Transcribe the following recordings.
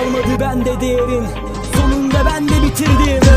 Kalmadı bende değerin. Sonunda ben de bitirdim.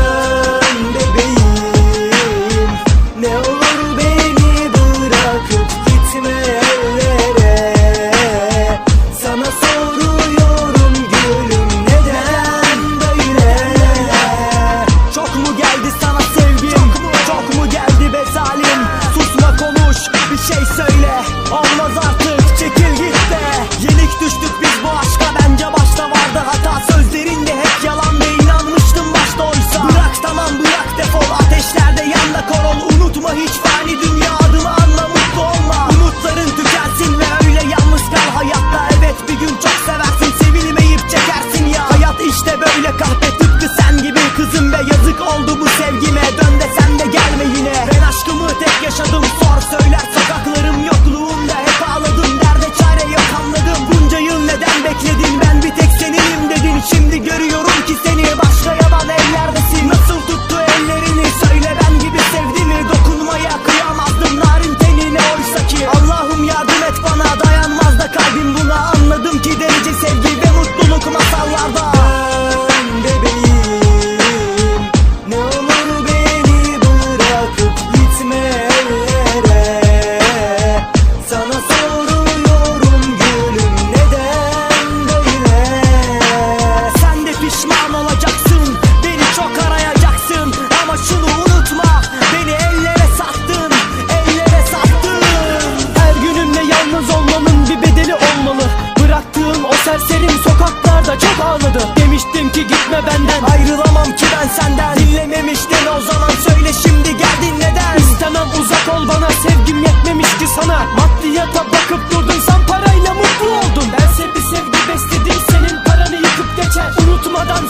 senden. Ayrılamam ki ben senden. Dinlememiştin o zaman. Söyle şimdi geldin neden? İstemem uzak ol bana. Sevgim yetmemiş ki sana. Maddiyata bakıp durdun. Sen parayla mutlu oldun. Bense bir sevgi besledim senin paranı yıkıp geçer. Unutmadan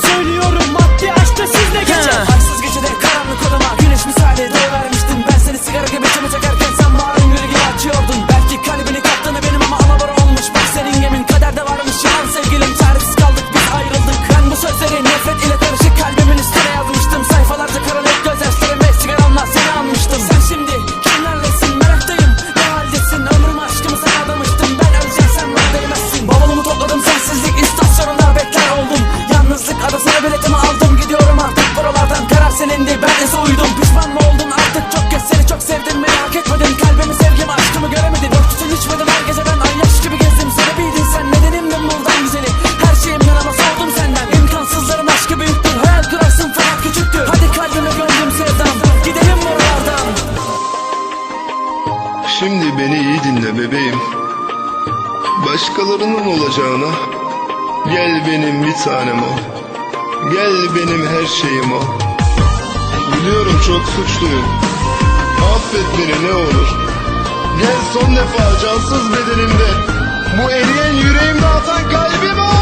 duydum Düşman mı oldun artık? Çok kez seni çok sevdim Merak etmedin kalbimi sevgimi aşkımı göremedin Borç için içmedim her gece ben ayyaş gibi gezdim. Sebebiydin sen nedenimdin buradan güzeli. Her şeyimden ama sordum senden. İmkansızların aşkı büyüktür Hayal kırarsın fakat küçüktür. Hadi kalbime gönlüm sevdam. Gidelim buralardan Şimdi beni iyi dinle bebeğim. Başkalarının olacağına Gel benim bir tanem ol. Gel benim her şeyim ol. Biliyorum çok suçluyum. Affet beni ne olur. Gel son defa cansız bedenimde. Bu eriyen yüreğimde atan kalbim ol